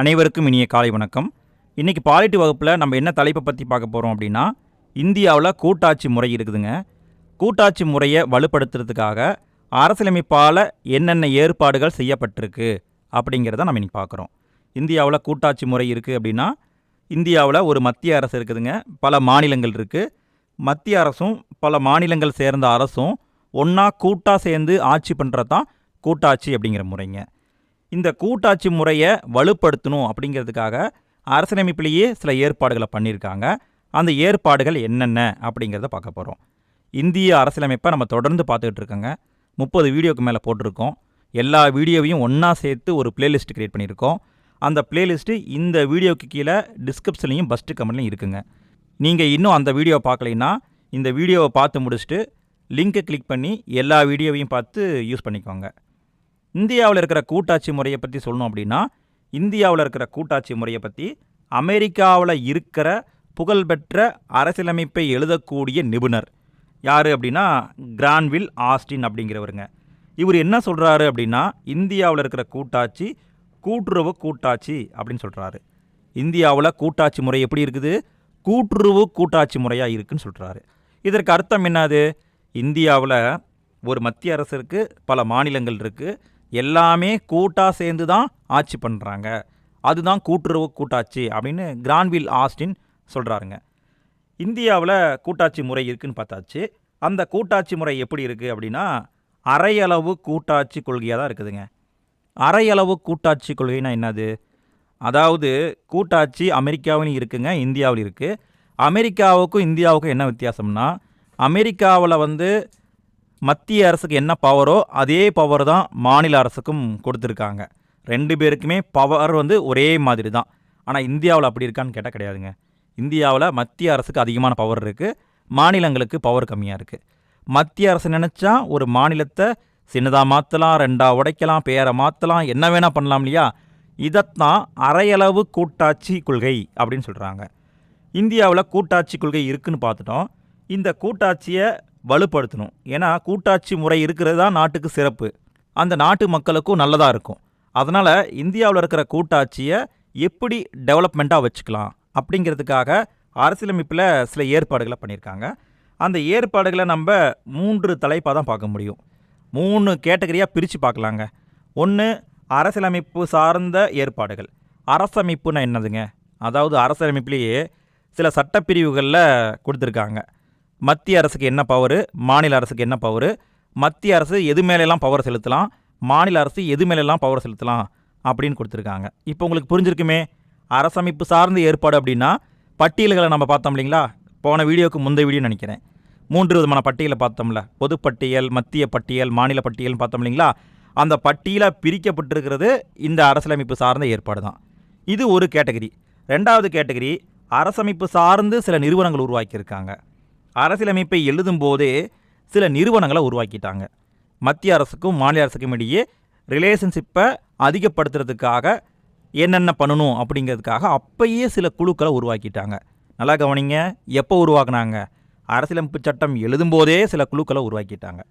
அனைவருக்கும் இனிய காலை வணக்கம். இன்றைக்கி பாலிட்டி வகுப்பில் நம்ம என்ன தலைப்பை பற்றி பார்க்க போகிறோம் அப்படின்னா இந்தியாவில் கூட்டாட்சி முறை இருக்குதுங்க. கூட்டாட்சி முறையை வலுப்படுத்துறதுக்காக அரசியலமைப்பால் என்னென்ன ஏற்பாடுகள் செய்யப்பட்டிருக்கு அப்படிங்கிறத நம்ம இன்றைக்கி பார்க்குறோம். இந்தியாவில் கூட்டாட்சி முறை இருக்குது அப்படின்னா இந்தியாவில் ஒரு மத்திய அரசு இருக்குதுங்க பல மாநிலங்கள் இருக்குது மத்திய அரசும் பல மாநிலங்கள் சேர்ந்த அரசும் ஒன்றா கூட்டாக சேர்ந்து ஆட்சி பண்ணுறது தான் கூட்டாட்சி அப்படிங்கிற முறைங்க. இந்த கூட்டாட்சி முறையை வலுப்படுத்தணும் அப்படிங்கிறதுக்காக அரசியலமைப்பிலேயே சில ஏற்பாடுகளை பண்ணியிருக்காங்க. அந்த ஏற்பாடுகள் என்னென்ன அப்படிங்கிறத பார்க்க போகிறோம் இந்திய அரசியலமைப்பை நம்ம தொடர்ந்து பார்த்துக்கிட்டு இருக்கோங்க. முப்பது வீடியோக்கு மேலே போட்டிருக்கோம். எல்லா வீடியோவையும் ஒன்றா சேர்த்து ஒரு பிளேலிஸ்ட் க்ரியேட் பண்ணியிருக்கோம். அந்த பிளேலிஸ்ட்டு இந்த வீடியோக்கு கீழே டிஸ்கிரிப்ஷன்லையும் ஃபஸ்ட்டு கமெண்ட்லையும் இருக்குங்க. நீங்கள் இன்னும் அந்த வீடியோவை பார்க்கலைன்னா இந்த வீடியோவை பார்த்து முடிச்சுட்டு லிங்கை கிளிக் பண்ணி எல்லா வீடியோவையும் பார்த்து யூஸ் பண்ணிக்கோங்க. இந்தியாவில் இருக்கிற கூட்டாட்சி முறையை பற்றி சொல்லணும் அப்படின்னா இந்தியாவில் இருக்கிற கூட்டாட்சி முறையை பற்றி அமெரிக்காவில் இருக்கிற புகழ்பெற்ற அரசியலமைப்பை எழுதக்கூடிய நிபுணர். யார் அப்படின்னா கிரான்வில் ஆஸ்டின் அப்படிங்கிறவருங்க. இவர் என்ன சொல்கிறாரு அப்படின்னா இந்தியாவில் இருக்கிற கூட்டாட்சி கூட்டுறவு கூட்டாட்சி அப்படின்னு சொல்கிறாரு இந்தியாவில் கூட்டாட்சி முறை எப்படி இருக்குது? கூட்டுறவு கூட்டாட்சி முறையாக இருக்குதுன்னு சொல்கிறாரு இதற்கு அர்த்தம் என்னது? இந்தியாவில் ஒரு மத்திய அரசு இருக்குது பல மாநிலங்கள் இருக்குது எல்லாமே கூட்டாக சேர்ந்து தான் ஆட்சி பண்ணுறாங்க அதுதான் கூட்டுறவு கூட்டாட்சி அப்படின்னு கிரான்வில் ஆஸ்டின் சொல்கிறாருங்க இந்தியாவில் கூட்டாட்சி முறை இருக்குதுன்னு பார்த்தாச்சு. அந்த கூட்டாட்சி முறை எப்படி இருக்குது அப்படின்னா அரையளவு கூட்டாட்சி கொள்கையாக தான் இருக்குதுங்க. அரையளவு கூட்டாட்சி கொள்கைன்னா என்னது? அதாவது கூட்டாட்சி அமெரிக்காவிலும் இருக்குங்க இந்தியாவிலும் இருக்குது அமெரிக்காவுக்கும் இந்தியாவுக்கும் என்ன வித்தியாசம்னா அமெரிக்காவில் வந்து மத்திய அரசுக்கு என்ன பவரோ அதே பவர் தான் மாநில அரசுக்கும் கொடுத்துருக்காங்க. ரெண்டு பேருக்குமே பவர் வந்து ஒரே மாதிரி தான் ஆனால் இந்தியாவில் அப்படி இருக்கான்னு கேட்டால் கிடையாதுங்க. இந்தியாவில் மத்திய அரசுக்கு அதிகமான பவர் இருக்குது மாநிலங்களுக்கு பவர் கம்மியாக இருக்குது மத்திய அரசு நினச்சா ஒரு மாநிலத்தை சின்னதாக மாற்றலாம் ரெண்டாக உடைக்கலாம் பேரை மாற்றலாம் என்ன வேணால் பண்ணலாம் இல்லையா? இதைத்தான் அரையளவு கூட்டாட்சி கொள்கை அப்படின்னு சொல்கிறாங்க இந்தியாவில் கூட்டாட்சி கொள்கை இருக்குன்னு பார்த்துட்டோம். இந்த கூட்டாட்சியை வலுப்படுத்தணும். ஏன்னா கூட்டாட்சி முறை இருக்கிறது தான் நாட்டுக்கு சிறப்பு. அந்த நாட்டு மக்களுக்கும் நல்லதாக இருக்கும். அதனால் இந்தியாவில் இருக்கிற கூட்டாட்சியை எப்படி டெவலப்மெண்ட்டாக வச்சுக்கலாம் அப்படிங்கிறதுக்காக அரசியலமைப்பில் சில ஏற்பாடுகளை பண்ணியிருக்காங்க. அந்த ஏற்பாடுகளை நம்ம மூன்று தலைப்பாக தான் பார்க்க முடியும். மூணு கேட்டகரியாக பிரித்து பார்க்கலாங்க. ஒன்று அரசியலமைப்பு சார்ந்த ஏற்பாடுகள். அரசமைப்புன்னா என்னதுங்க? அதாவது அரசியலமைப்புலேயே சில சட்டப்பிரிவுகளில் கொடுத்துருக்காங்க. மத்திய அரசுக்கு என்ன பவரு மாநில அரசுக்கு என்ன பவரு மத்திய அரசு எது மேலெல்லாம் பவர் செலுத்தலாம்? மாநில அரசு எது மேலெல்லாம் பவர் செலுத்தலாம்? அப்படின்னு கொடுத்துருக்காங்க. இப்போ உங்களுக்கு புரிஞ்சிருக்குமே? அரசமைப்பு சார்ந்த ஏற்பாடு அப்படின்னா பட்டியல்களை நம்ம பார்த்தோம் இல்லைங்களா? போன வீடியோவுக்கு முந்தைய வீடியோ நினைக்கிறேன். மூன்று விதமான பட்டியலை பார்த்தோம்ல. பொதுப்பட்டியல் மத்திய பட்டியல் மாநில பட்டியல்னு பார்த்தோம் இல்லைங்களா? அந்த பட்டியலாக பிரிக்கப்பட்டிருக்கிறது இந்த அரசியலமைப்பு சார்ந்த ஏற்பாடு தான். இது ஒரு கேட்டகரி. ரெண்டாவது கேட்டகரி அரசமைப்பு சார்ந்து சில நிறுவனங்கள் உருவாக்கியிருக்காங்க. அரசியலமைப்பை எழுதும் போதே சில நிறுவனங்களை உருவாக்கிட்டாங்க. மத்திய அரசுக்கும் மாநில அரசுக்கும் இடையே ரிலேஷன்ஷிப்பை அதிகப்படுத்துறதுக்காக என்னென்ன பண்ணணும் அப்படிங்கிறதுக்காக அப்பயே சில குழுக்களை உருவாக்கிட்டாங்க. நல்லா கவனிங்க எப்போ உருவாக்குனாங்க? அரசியலமைப்பு சட்டம் எழுதும்போதே சில குழுக்களை உருவாக்கிட்டாங்க.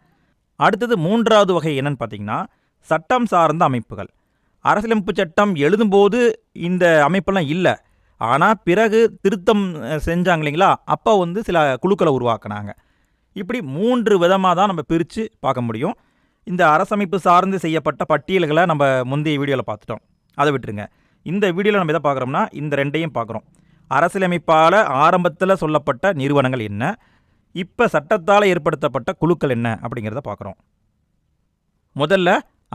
அடுத்தது மூன்றாவது வகை என்னன்னு பார்த்தீங்கன்னா சட்டம் சார்ந்த அமைப்புகள். அரசியலமைப்பு சட்டம் எழுதும்போது இந்த அமைப்பெல்லாம் இல்லை. ஆனால் பிறகு திருத்தம் செஞ்சாங்க இல்லைங்களா? அப்போ வந்து சில குழுக்களை உருவாக்குனாங்க. இப்படி மூன்று விதமாக தான் நம்ம பிரித்து பார்க்க முடியும். இந்த அரசமைப்பு சார்ந்து செய்யப்பட்ட பட்டியல்களை நம்ம முந்தைய வீடியோவில் பார்த்துட்டோம். அதை விட்டுருங்க. இந்த வீடியோவில் நம்ம எதை பார்க்குறோம்னா இந்த ரெண்டையும் பார்க்குறோம். அரசியலமைப்பால் ஆரம்பத்தில் சொல்லப்பட்ட நிறுவனங்கள் என்ன? இப்போ சட்டத்தால் ஏற்படுத்தப்பட்ட குழுக்கள் என்ன? அப்படிங்கிறத பார்க்குறோம். முதல்ல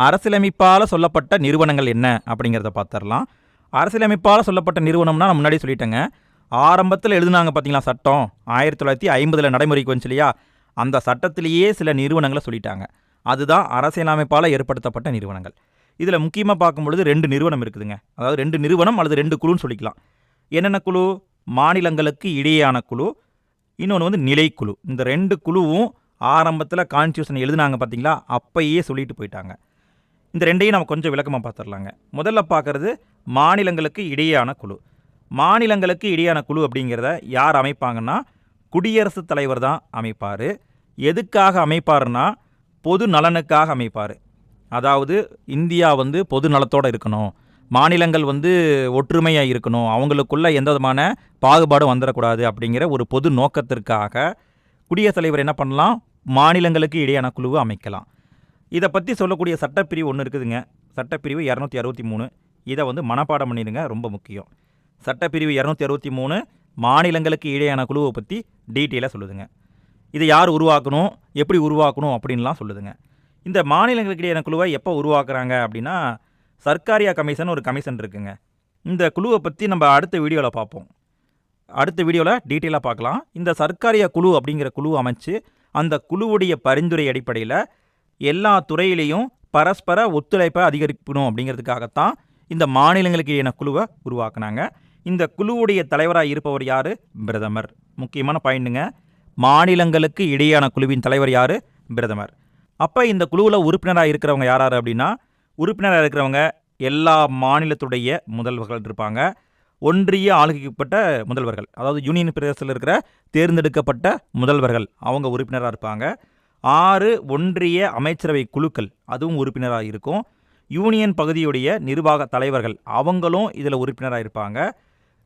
அரசியலமைப்பால் சொல்லப்பட்ட நிறுவனங்கள் என்ன? அப்படிங்கிறத பார்த்துடலாம். அரசியலமைப்பால் சொல்லப்பட்ட நிறுவனம்னா நான் முன்னாடி சொல்லிட்டேங்க. ஆரம்பத்தில் எழுதுனாங்க பார்த்தீங்களா சட்டம்? ஆயிரத்தி தொள்ளாயிரத்தி ஐம்பதில் நடைமுறைக்கு வந்துச்சு இல்லையா? அந்த சட்டத்திலேயே சில நிறுவனங்களை சொல்லிட்டாங்க. அதுதான் அரசியலமைப்பால் ஏற்படுத்தப்பட்ட நிறுவனங்கள். இதில் முக்கியமாக பார்க்கும் பொழுது ரெண்டு நிறுவனம் இருக்குதுங்க. அதாவது ரெண்டு நிறுவனம் அல்லது ரெண்டு குழுன்னு சொல்லிக்கலாம். என்னென்ன குழு? மாநிலங்களுக்கு இடையேயான குழு. இன்னொன்று வந்து நிலைக்குழு. இந்த ரெண்டு குழுவும் ஆரம்பத்தில் கான்ஸ்டியூஷன் எழுதுனாங்க பார்த்தீங்களா அப்பயே சொல்லிட்டு போயிட்டாங்க. இந்த ரெண்டையும் நம்ம கொஞ்சம் விளக்கமாக பார்த்துடலாங்க முதல்ல பார்க்குறது மாநிலங்களுக்கு இடையான குழு. மாநிலங்களுக்கு இடையான குழு அப்படிங்கிறத யார் அமைப்பாங்கன்னா குடியரசுத் தலைவர் தான் அமைப்பார். எதுக்காக அமைப்பாருன்னா பொது நலனுக்காக அமைப்பார். அதாவது இந்தியா வந்து பொது நலத்தோடு இருக்கணும். மாநிலங்கள் வந்து ஒற்றுமையாக இருக்கணும். அவங்களுக்குள்ளே எந்த விதமான பாகுபாடும் வந்துடக்கூடாது அப்படிங்கிற ஒரு பொது நோக்கத்திற்காக குடியரசுத் தலைவர் என்ன பண்ணலாம்? மாநிலங்களுக்கு இடையான குழுவை அமைக்கலாம். இதை பற்றி சொல்லக்கூடிய சட்டப்பிரிவு ஒன்று இருக்குதுங்க. சட்டப்பிரிவு இரநூத்தி அறுபத்தி மூணு. இதை வந்து மனப்பாடம் பண்ணிடுங்க ரொம்ப முக்கியம். சட்டப்பிரிவு இரநூத்தி அறுபத்தி மூணு மாநிலங்களுக்கு இடையான குழுவை பற்றி டீட்டெயிலாக சொல்லுதுங்க. இதை யார் உருவாக்கணும் எப்படி உருவாக்கணும் அப்படின்லாம் சொல்லுதுங்க. இந்த மாநிலங்களுக்கு இடையான குழுவை எப்போ உருவாக்குறாங்க அப்படின்னா சர்க்காரியா கமிஷன் ஒரு கமிஷன் இருக்குங்க. இந்த குழுவை பற்றி நம்ம அடுத்த வீடியோவில் பார்ப்போம். அடுத்த வீடியோவில் டீட்டெயிலாக பார்க்கலாம். இந்த சர்க்காரியா குழு அப்படிங்கிற குழு அமைச்சு அந்த குழுவுடைய பரிந்துரை அடிப்படையில் எல்லா துறையிலையும் பரஸ்பர ஒத்துழைப்பை அதிகரிக்கணும் அப்படிங்கிறதுக்காகத்தான் இந்த மாநிலங்களுக்கு இடையான குழுவை உருவாக்குனாங்க. இந்த குழுவுடைய தலைவராக இருப்பவர் யார்? பிரதமர். முக்கியமான பாயிண்ட்டுங்க. மாநிலங்களுக்கு இடையான குழுவின் தலைவர் யார்? பிரதமர். அப்போ இந்த குழுவில் உறுப்பினராக இருக்கிறவங்க யார் யார் அப்படின்னா உறுப்பினராக இருக்கிறவங்க எல்லா மாநிலத்துடைய முதல்வர்கள் இருப்பாங்க. ஒன்றிய ஆளுகைப்பட்ட முதல்வர்கள் அதாவது யூனியன் பிரதேசத்தில் இருக்கிற தேர்ந்தெடுக்கப்பட்ட முதல்வர்கள் அவங்க உறுப்பினராக இருப்பாங்க. ஆறு ஒன்றிய அமைச்சரவை குழுக்கள் அதுவும் உறுப்பினராக இருக்கும். யூனியன் பகுதியுடைய நிர்வாக தலைவர்கள் அவங்களும் இதில் உறுப்பினராக இருப்பாங்க.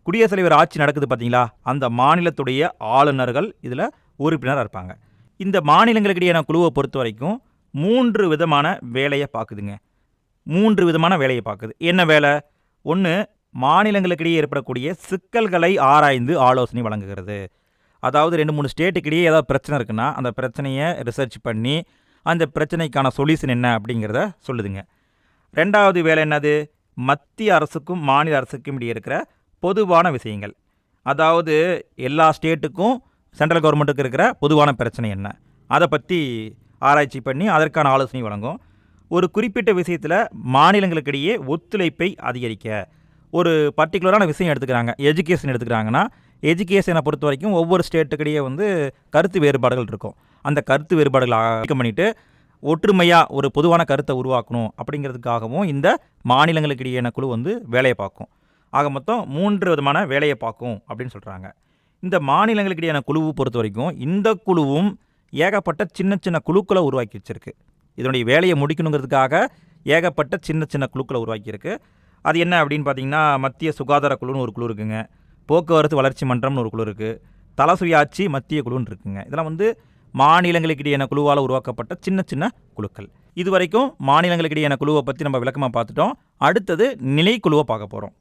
குடியரசுத் தலைவர் ஆட்சி நடக்குது பார்த்தீங்களா? அந்த மாநிலத்துடைய ஆளுநர்கள் இதில் உறுப்பினராக இருப்பாங்க. இந்த மாநிலங்களுக்கு இடையான குழுவை பொறுத்த வரைக்கும் மூன்று விதமான வேலையை பார்க்குதுங்க. மூன்று விதமான வேலையை பார்க்குது. என்ன வேலை? ஒன்று மாநிலங்களுக்கிடையே ஏற்படக்கூடிய சிக்கல்களை ஆராய்ந்து ஆலோசனை வழங்குகிறது. அதாவது ரெண்டு மூணு ஸ்டேட்டுக்கிடையே ஏதாவது பிரச்சனை இருக்குன்னா அந்த பிரச்சனையை ரிசர்ச் பண்ணி அந்த பிரச்சனைக்கான சொல்யூஷன் என்ன அப்படிங்கிறத சொல்லுதுங்க. ரெண்டாவது வேலை என்னது? மத்திய அரசுக்கும் மாநில அரசுக்கும் இடையே இருக்கிற பொதுவான விஷயங்கள். அதாவது எல்லா ஸ்டேட்டுக்கும் சென்ட்ரல் கவர்மெண்ட்டுக்கு இருக்கிற பொதுவான பிரச்சனை என்ன? அதை பற்றி ஆராய்ச்சி பண்ணி அதற்கான ஆலோசனை வழங்கும். ஒரு குறிப்பிட்ட விஷயத்தில் மாநிலங்களுக்கிடையே ஒத்துழைப்பை அதிகரிக்க ஒரு பர்டிகுலரான விஷயம் எடுத்துக்கிறாங்க எஜுகேஷன் எடுத்துக்கிறாங்கன்னா எஜுகேஷனை பொறுத்த வரைக்கும் ஒவ்வொரு ஸ்டேட்டுக்கிடையே வந்து கருத்து வேறுபாடுகள் இருக்கும். அந்த கருத்து வேறுபாடுகளை ஆக்கம் பண்ணிவிட்டு ஒற்றுமையாக ஒரு பொதுவான கருத்தை உருவாக்கணும் அப்படிங்கிறதுக்காகவும் இந்த மாநிலங்களுக்கிடையேன குழு வந்து வேலையை பார்க்கும். ஆக மொத்தம் மூன்று விதமான வேலையை பார்க்கும் அப்படின்னு சொல்கிறாங்க இந்த மாநிலங்களுக்கு இடையான குழுவை பொறுத்த வரைக்கும் இந்த குழுவும் ஏகப்பட்ட சின்ன சின்ன குழுக்களை உருவாக்கி வச்சிருக்கு. இதனுடைய வேலையை முடிக்கணுங்கிறதுக்காக ஏகப்பட்ட சின்ன சின்ன குழுக்களை உருவாக்கியிருக்கு அது என்ன அப்படின்னு பார்த்தீங்கன்னா மத்திய சுகாதார குழுன்னு ஒரு குழு இருக்குங்க. போக்குவரத்து வளர்ச்சி மன்றம்னு ஒரு குழு இருக்குது தல சுயாட்சி மத்திய குழுன்னு இருக்குங்க. இதெல்லாம் வந்து மாநிலங்களுக்கிடையான குழுவால் உருவாக்கப்பட்ட சின்ன சின்ன குழுக்கள். இது வரைக்கும் மாநிலங்களுக்கிடையான குழுவை பற்றி நம்ம விளக்கமாக பார்த்துட்டோம். அடுத்தது நிலைக்குழுவை பார்க்க போகிறோம்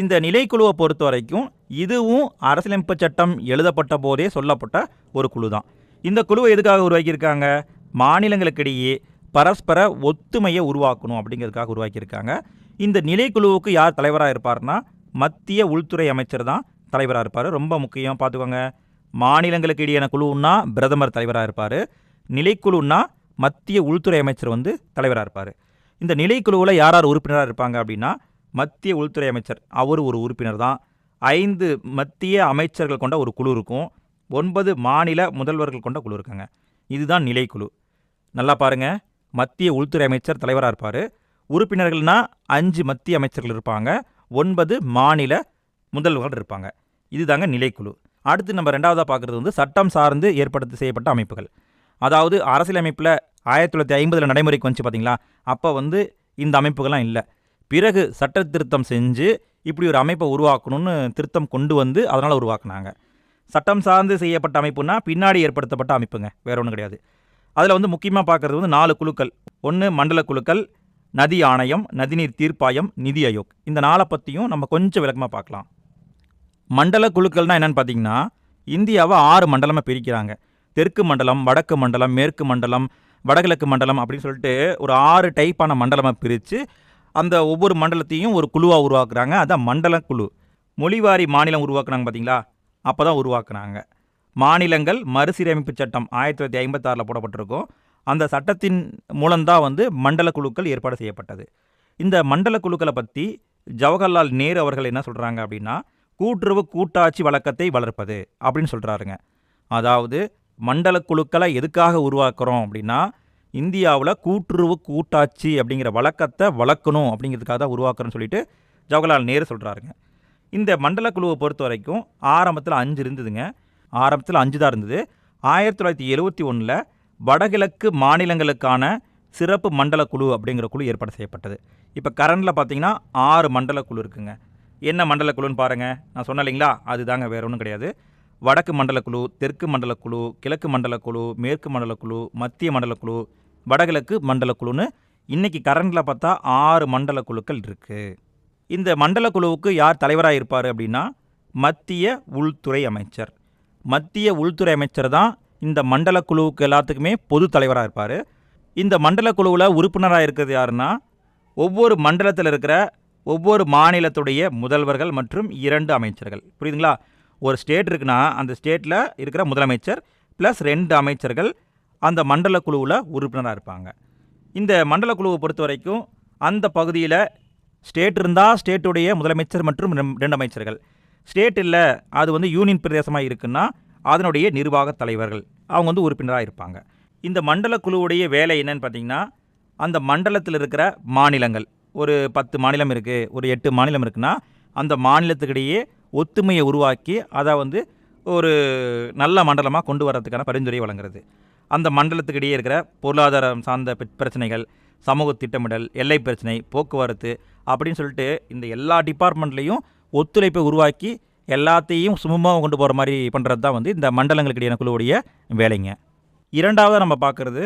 இந்த நிலைக்குழுவை பொறுத்த வரைக்கும் இதுவும் அரசியலமைப்பு சட்டம் எழுதப்பட்ட போதே சொல்லப்பட்ட ஒரு குழு தான் இந்த குழுவை எதுக்காக உருவாக்கியிருக்காங்க? மாநிலங்களுக்கிடையே பரஸ்பர ஒத்துமையை உருவாக்கணும் அப்படிங்கிறதுக்காக உருவாக்கியிருக்காங்க. இந்த நிலைக்குழுவுக்கு யார் தலைவராக இருப்பார்னா மத்திய உள்துறை அமைச்சர் தான் தலைவராக இருப்பார். ரொம்ப முக்கியம் பார்த்துக்கோங்க. மாநிலங்களுக்கு இடையான குழுன்னா பிரதமர் தலைவராக இருப்பார். நிலைக்குழுன்னா மத்திய உள்துறை அமைச்சர் வந்து தலைவராக இருப்பார். இந்த நிலைக்குழுவில் யார் யார் உறுப்பினராக இருப்பாங்க அப்படின்னா மத்திய உள்துறை அமைச்சர். அவர் ஒரு உறுப்பினர் தான். ஐந்து மத்திய அமைச்சர்கள் கொண்ட ஒரு குழு இருக்கும். ஒன்பது மாநில முதல்வர்கள் கொண்ட குழு இருக்காங்க. இதுதான் நிலைக்குழு. நல்லா பாருங்கள் மத்திய உள்துறை அமைச்சர் தலைவராக இருப்பார். உறுப்பினர்கள்னா அஞ்சு மத்திய அமைச்சர்கள் இருப்பாங்க. ஒன்பது மாநில முதல்வர்கள் இருப்பாங்க. இதுதாங்க நிலைக்குழு. அடுத்து நம்ம ரெண்டாவதாக பார்க்குறது வந்து சட்டம் சார்ந்து ஏற்படுத்தி செய்யப்பட்ட அமைப்புகள். அதாவது அரசியலமைப்பில் ஆயிரத்தி தொள்ளாயிரத்தி ஐம்பதில் நடைமுறைக்கு வந்துச்சு பார்த்தீங்களா அப்போ வந்து இந்த அமைப்புகள்லாம் இல்லை. பிறகு சட்ட திருத்தம் செஞ்சு இப்படி ஒரு அமைப்பை உருவாக்கணும்னு திருத்தம் கொண்டு வந்து அதனால் உருவாக்குனாங்க. சட்டம் சார்ந்து செய்யப்பட்ட அமைப்புனா பின்னாடி ஏற்படுத்தப்பட்ட அமைப்புங்க. வேற ஒன்றும் கிடையாது. அதில் வந்து முக்கியமாக பார்க்குறது வந்து நாலு குழுக்கள். ஒன்று மண்டல குழுக்கள் நதி ஆணையம் நதிநீர் தீர்ப்பாயம் நிதி ஆயோக். இந்த நாளை பற்றியும் நம்ம கொஞ்சம் விளக்கமாக பார்க்கலாம். மண்டல குழுக்கள்னால் என்னென்னு பார்த்தீங்கன்னா இந்தியாவை ஆறு மண்டலமாக பிரிக்கிறாங்க. தெற்கு மண்டலம் வடக்கு மண்டலம் மேற்கு மண்டலம் வடகிழக்கு மண்டலம் அப்படின்னு சொல்லிட்டு ஒரு ஆறு டைப்பான மண்டலமாக பிரித்து அந்த ஒவ்வொரு மண்டலத்தையும் ஒரு குழுவாக உருவாக்குறாங்க. அதான் மண்டல குழு. மொழிவாரி மாநிலம் உருவாக்குனாங்க பார்த்தீங்களா? அப்போ தான் உருவாக்குனாங்க. மாநிலங்கள் மறுசீரமைப்பு சட்டம் ஆயிரத்தி தொள்ளாயிரத்தி ஐம்பத்தாறில் போடப்பட்டிருக்கும். அந்த சட்டத்தின் மூலம்தான் வந்து மண்டல குழுக்கள் ஏற்பாடு செய்யப்பட்டது. இந்த மண்டல குழுக்களை பற்றி ஜவஹர்லால் நேரு அவர்கள் என்ன சொல்கிறாங்க அப்படின்னா கூட்டுறவு கூட்டாட்சி வழக்கத்தை வளர்ப்பது அப்படின்னு சொல்கிறாருங்க அதாவது மண்டல குழுக்களை எதுக்காக உருவாக்குறோம் அப்படின்னா இந்தியாவில் கூட்டுறவு கூட்டாட்சி அப்படிங்கிற வழக்கத்தை வளர்க்கணும் அப்படிங்கிறதுக்காக தான் உருவாக்குறோன்னு சொல்லிட்டு ஜவஹர்லால் நேரு சொல்கிறாருங்க இந்த மண்டல குழுவை பொறுத்த வரைக்கும் ஆரம்பத்தில் அஞ்சு இருந்ததுங்க. ஆரம்பத்தில் அஞ்சு தான் இருந்தது. ஆயிரத்தி தொள்ளாயிரத்தி எழுபத்தி ஒன்றில் வடகிழக்கு மாநிலங்களுக்கான சிறப்பு மண்டல குழு அப்படிங்கிற குழு ஏற்பாடு செய்யப்பட்டது. இப்போ கரண்டில் பார்த்தீங்கன்னா ஆறு மண்டல குழு இருக்குங்க. என்ன மண்டல குழுன்னு பாருங்கள் நான் சொன்னேன் இல்லைங்களா? அதுதாங்க வேற ஒன்றும் கிடையாது. வடக்கு மண்டல குழு தெற்கு மண்டல குழு கிழக்கு மண்டல குழு மேற்கு மண்டல குழு மத்திய மண்டல குழு வடகிழக்கு மண்டல குழுன்னு இன்றைக்கி கரண்டில் பார்த்தா ஆறு மண்டல குழுக்கள் இருக்குது இந்த மண்டல குழுவுக்கு யார் தலைவராக இருப்பார் அப்படின்னா மத்திய உள்துறை அமைச்சர். மத்திய உள்துறை அமைச்சர் தான் இந்த மண்டல குழுவுக்கு எல்லாத்துக்குமே பொது தலைவராக இருப்பார். இந்த மண்டல குழுவில் உறுப்பினராக இருக்கிறது யாருன்னா ஒவ்வொரு மண்டலத்தில் இருக்கிற ஒவ்வொரு மாநிலத்துடைய முதல்வர்கள் மற்றும் இரண்டு அமைச்சர்கள். புரியுதுங்களா? ஒரு ஸ்டேட் இருக்குன்னா அந்த ஸ்டேட்டில் இருக்கிற முதலமைச்சர் ப்ளஸ் ரெண்டு அமைச்சர்கள் அந்த மண்டல குழுவில் உறுப்பினராக இருப்பாங்க. இந்த மண்டல குழுவை பொறுத்த வரைக்கும் அந்த பகுதியில் ஸ்டேட் இருந்தால் ஸ்டேட்டுடைய முதலமைச்சர் மற்றும் ரெம்- ரெண்டு அமைச்சர்கள். ஸ்டேட் இல்லை அது வந்து யூனியன் பிரதேசமாக இருக்குன்னா அதனுடைய நிர்வாக தலைவர்கள். அவங்க வந்து உறுப்பினராக இருப்பாங்க. இந்த மண்டல குழுவுடைய வேலை என்னன்னு பார்த்தீங்கன்னா அந்த மண்டலத்தில் இருக்கிற மாநிலங்கள். ஒரு பத்து மாநிலம் இருக்குது ஒரு எட்டு மாநிலம் இருக்குன்னா அந்த மாநிலத்துக்கிடையே ஒத்துமையை உருவாக்கி அதை வந்து ஒரு நல்ல மண்டலமாக கொண்டு வரதுக்கான பரிந்துரை வழங்குறது. அந்த மண்டலத்துக்கிடையே இருக்கிற பொருளாதாரம் சார்ந்த பிரச்சனைகள் சமூக திட்டமிடல் எல்லை பிரச்சனை போக்குவரத்து அப்படின்னு சொல்லிட்டு இந்த எல்லா டிபார்ட்மெண்ட்லேயும் ஒத்துழைப்பை உருவாக்கி எல்லாத்தையும் சுமூகமாக கொண்டு போகிற மாதிரி பண்ணுறது தான் வந்து இந்த மண்டலங்களுக்கு இடையான குழுவுடைய வேலைங்க. இரண்டாவது நம்ம பார்க்குறது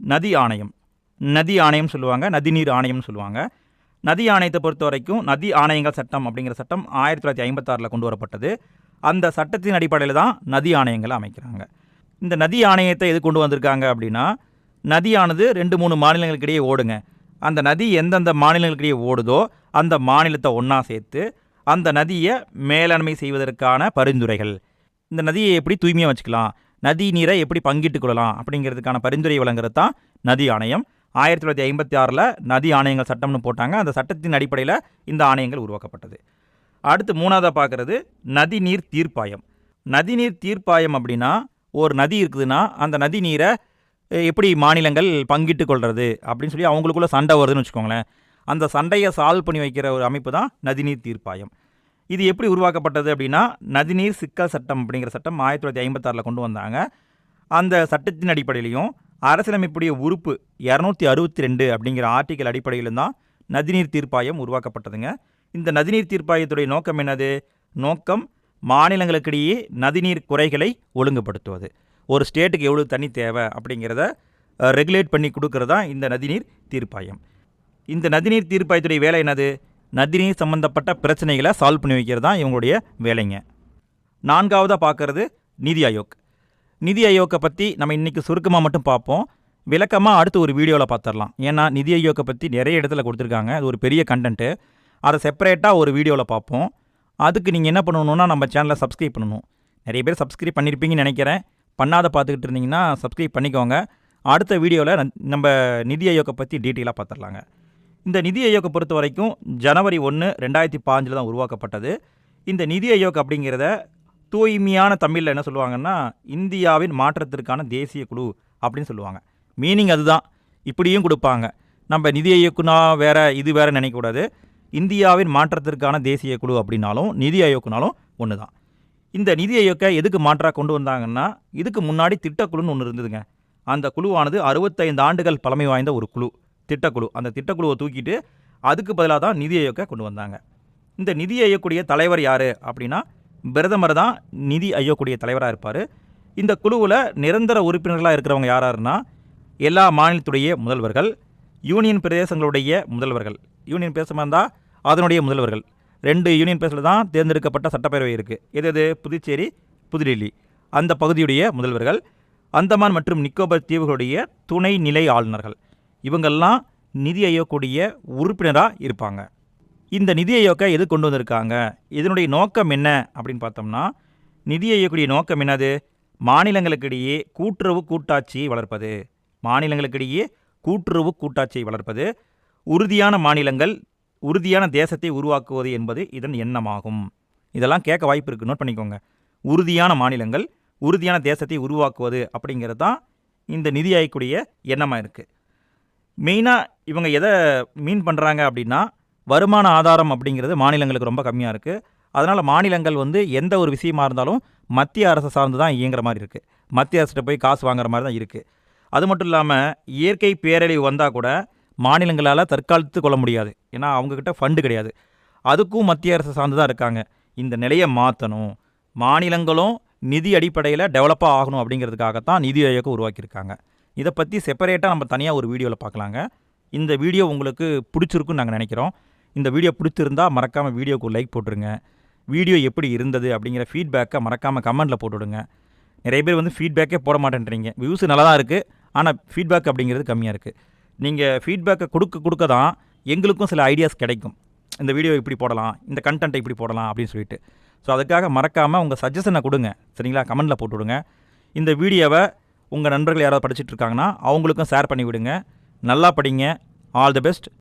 நதி ஆணையம். நதி ஆணையம் சொல்லுவாங்க நதிநீர் ஆணையம்னு சொல்லுவாங்க. நதி ஆணையத்தை பொறுத்த வரைக்கும் நதி ஆணையங்கள் சட்டம் அப்படிங்கிற சட்டம் ஆயிரத்தி தொள்ளாயிரத்தி ஐம்பத்தாறில் கொண்டு வரப்பட்டது. அந்த சட்டத்தின் அடிப்படையில் தான் நதி ஆணையங்களை அமைக்கிறாங்க. இந்த நதி ஆணையத்தை எது கொண்டு வந்திருக்காங்க அப்படின்னா நதியானது ரெண்டு மூணு மாநிலங்களுக்கிடையே ஓடுங்க. அந்த நதி எந்தெந்த மாநிலங்களுக்கிடையே ஓடுதோ அந்த மாநிலத்தை ஒன்றா சேர்த்து அந்த நதியை மேலாண்மை செய்வதற்கான பரிந்துரைகள். இந்த நதியை எப்படி தூய்மையாக வச்சுக்கலாம்? நதி நீரை எப்படி பங்கிட்டுக் கொள்ளலாம்? அப்படிங்கிறதுக்கான பரிந்துரை வழங்குறது தான் நதி ஆணையம். ஆயிரத்தி தொள்ளாயிரத்தி ஐம்பத்தி ஆறில் நதி ஆணையங்கள் சட்டம்னு போட்டாங்க. அந்த சட்டத்தின் அடிப்படையில் இந்த ஆணையங்கள் உருவாக்கப்பட்டது. அடுத்து மூணாவதாக பார்க்குறது நதிநீர் தீர்ப்பாயம். நதிநீர் தீர்ப்பாயம் அப்படின்னா ஒரு நதி இருக்குதுன்னா அந்த நதி நீரை எப்படி மாநிலங்கள் பங்கிட்டு கொள்வது அப்படின்னு சொல்லி அவங்களுக்குள்ள சண்டை வருதுன்னு வச்சுக்கோங்களேன். அந்த சண்டையை சால்வ் பண்ணி வைக்கிற ஒரு அமைப்பு தான் நதிநீர் தீர்ப்பாயம். இது எப்படி உருவாக்கப்பட்டது அப்படின்னா நதிநீர் சிக்கல் சட்டம் அப்படிங்கிற சட்டம் ஆயிரத்தி தொள்ளாயிரத்தி ஐம்பத்தாறில் கொண்டு வந்தாங்க. அந்த சட்டத்தின் அடிப்படையிலையும் அரசியலமைப்புடைய உறுப்பு இரநூத்தி அறுபத்தி ரெண்டு அப்படிங்கிற ஆர்டிக்கல் அடிப்படையிலும் தான் நதிநீர் தீர்ப்பாயம் உருவாக்கப்பட்டதுங்க. இந்த நதிநீர் தீர்ப்பாயத்துடைய நோக்கம் என்னது? நோக்கம் மாநிலங்களுக்கிடையே நதிநீர் குறைகளை ஒழுங்குபடுத்துவது. ஒரு ஸ்டேட்டுக்கு எவ்வளோ தண்ணி தேவை அப்படிங்கிறத ரெகுலேட் பண்ணி கொடுக்கறது தான் இந்த நதிநீர் தீர்ப்பாயம். இந்த நதிநீர் தீர்ப்பாயத்துடைய வேலை என்னது? நதிநீர் சம்பந்தப்பட்ட பிரச்சனைகளை சால்வ் பண்ணி வைக்கிறது தான் இவங்களுடைய வேலைங்க. நான்காவதாக பார்க்கறது நிதி ஆயோக். நிதி ஆயோக்கை பற்றி நம்ம இன்றைக்கி சுருக்கமாக மட்டும் பார்ப்போம். விளக்கமாக அடுத்து ஒரு வீடியோவில் பார்த்துடலாம். ஏன்னா நிதி ஆயோக்கை பற்றி நிறைய இடத்துல கொடுத்துருக்காங்க. அது ஒரு பெரிய கண்டென்ட்டு அதை செப்பரேட்டாக ஒரு வீடியோவில் பார்ப்போம். அதுக்கு நீங்கள் என்ன பண்ணணும்னா நம்ம சேனலை சப்ஸ்கிரைப் பண்ணணும். நிறைய பேர் சப்ஸ்கிரைப் பண்ணியிருப்பீங்கன்னு நினைக்கிறேன். பண்ணாத பார்த்துக்கிட்டு இருந்தீங்கன்னா சப்ஸ்கிரைப் பண்ணிக்கோங்க. அடுத்த வீடியோவில் நம்ம நிதி ஆயோக்கை பற்றி டீட்டெயிலாக பார்த்துடலாங்க. இந்த நிதி ஆயோக்கை பொறுத்த வரைக்கும் ஜனவரி ஒன்று ரெண்டாயிரத்தி பாஞ்சில் தான் உருவாக்கப்பட்டது. இந்த நிதி ஆயோக் அப்படிங்கிறத தூய்மையான தமிழில் என்ன சொல்லுவாங்கன்னா இந்தியாவின் மாற்றத்திற்கான தேசிய குழு அப்படின்னு சொல்லுவாங்க. மீனிங் அதுதான். இப்படியும் கொடுப்பாங்க. நம்ம நிதி ஆயோக்குனா வேற இது வேற நினைக்கக்கூடாது இந்தியாவின் மாற்றத்திற்கான தேசிய குழு அப்படின்னாலும் நிதி ஆயோக்குனாலும் ஒன்று தான் இந்த நிதி ஆயோக்கை எதுக்கு மாற்றாக கொண்டு வந்தாங்கன்னா இதுக்கு முன்னாடி திட்டக்குழுன்னு ஒன்று இருந்ததுங்க. அந்த குழுவானது அறுபத்தைந்து ஆண்டுகள் பழமை வாய்ந்த ஒரு குழு. திட்டக்குழு அந்த திட்டக்குழுவை தூக்கிட்டு அதுக்கு பதிலாக தான் நிதி ஆயோக்கை கொண்டு வந்தாங்க. இந்த நிதி ஐயக்கூடிய தலைவர் யார் அப்படின்னா பிரதமர் தான் நிதி ஐயக்கூடிய தலைவராக இருப்பார். இந்த குழுவில் நிரந்தர உறுப்பினர்களாக இருக்கிறவங்க யாராருன்னா எல்லா மாநிலத்துடைய முதல்வர்கள் யூனியன் பிரதேசங்களுடைய முதல்வர்கள். யூனியன் பிரதேசமாக இருந்தால் அதனுடைய முதல்வர்கள். ரெண்டு யூனியன் பிரதேசத்தில் தான் தேர்ந்தெடுக்கப்பட்ட சட்டப்பேரவை இருக்குது எது எது? புதுச்சேரி புதுடெல்லி. அந்த பகுதியுடைய முதல்வர்கள். அந்தமான் மற்றும் நிக்கோபர் தீவுகளுடைய துணை நிலை ஆளுநர்கள். இவங்கெல்லாம் நிதி ஆயோக்குடைய உறுப்பினராக இருப்பாங்க. இந்த நிதி ஆயோக்கை எது கொண்டு வந்திருக்காங்க? இதனுடைய நோக்கம் என்ன? அப்படின்னு பார்த்தோம்னா நிதி ஆயோக்குடைய நோக்கம் என்னது? மாநிலங்களுக்கிடையே கூட்டுறவு கூட்டாட்சியை வளர்ப்பது. மாநிலங்களுக்கிடையே கூட்டுறவு கூட்டாட்சியை வளர்ப்பது. உறுதியான மாநிலங்கள் உறுதியான தேசத்தை உருவாக்குவது என்பது இதன் எண்ணமாகும். இதெல்லாம் கேட்க வாய்ப்பு இருக்குது நோட் பண்ணிக்கோங்க. உறுதியான மாநிலங்கள் உறுதியான தேசத்தை உருவாக்குவது அப்படிங்கிறது தான் இந்த நிதி ஆயக்கூடிய எண்ணமாக இருக்குது மெயினாக இவங்க எதை மீன் பண்ணுறாங்க அப்படின்னா வருமான ஆதாரம் அப்படிங்கிறது மாநிலங்களுக்கு ரொம்ப கம்மியாக இருக்குது அதனால் மாநிலங்கள் வந்து எந்த ஒரு விஷயமா இருந்தாலும் மத்திய அரசை சார்ந்து தான் இயங்குற மாதிரி இருக்குது மத்திய அரசிட்ட போய் காசு வாங்குற மாதிரி தான் இருக்குது அது மட்டும் இல்லாமல் இயற்கை பேரழிவு வந்தால் கூட மாநிலங்களால் தற்காலித்து கொள்ள முடியாது. ஏன்னா அவங்கக்கிட்ட ஃபண்டு கிடையாது. அதுக்கும் மத்திய அரசு சார்ந்து தான் இருக்காங்க. இந்த நிலையை மாற்றணும் மாநிலங்களும் நிதி அடிப்படையில் டெவலப்பாக ஆகணும் அப்படிங்கிறதுக்காகத்தான் நிதி ஆயோகம் உருவாக்கியிருக்காங்க. இதை பற்றி செப்பரேட்டாக நம்ம தனியாக ஒரு வீடியோவில் பார்க்கலாங்க. இந்த வீடியோ உங்களுக்கு பிடிச்சிருக்குன்னு நாங்கள் நினைக்கிறோம். இந்த வீடியோ பிடிச்சிருந்தா மறக்காமல் வீடியோக்கு லைக் போட்டுருங்க வீடியோ எப்படி இருந்தது அப்படிங்கிற ஃபீட்பேக்கை மறக்காமல் கமெண்ட்டில் போட்டுவிடுங்க நிறைய பேர் வந்து ஃபீட்பேக்கே போட மாட்டேன்றீங்க. வியூஸ் நல்லா தான் இருக்குது ஆனால் ஃபீட்பேக் அப்படிங்கிறது கம்மியாக இருக்குது நீங்கள் ஃபீட்பேக்கை கொடுக்க கொடுக்க தான் எங்களுக்கும் சில ஐடியாஸ் கிடைக்கும். இந்த வீடியோ இப்படி போடலாம். இந்த கண்டென்ட்டை இப்படி போடலாம் அப்படின்னு சொல்லிட்டு. ஸோ அதுக்காக மறக்காமல் உங்கள் சஜஷனை கொடுங்க. சரிங்களா? கமெண்ட்டில் போட்டு விடுங்க இந்த வீடியோவை உங்கள் நண்பர்கள் யாராவது படிச்சுட்டு இருக்காங்கன்னா அவங்களுக்கும் ஷேர் பண்ணி விடுங்க நல்லா படிங்க. All the best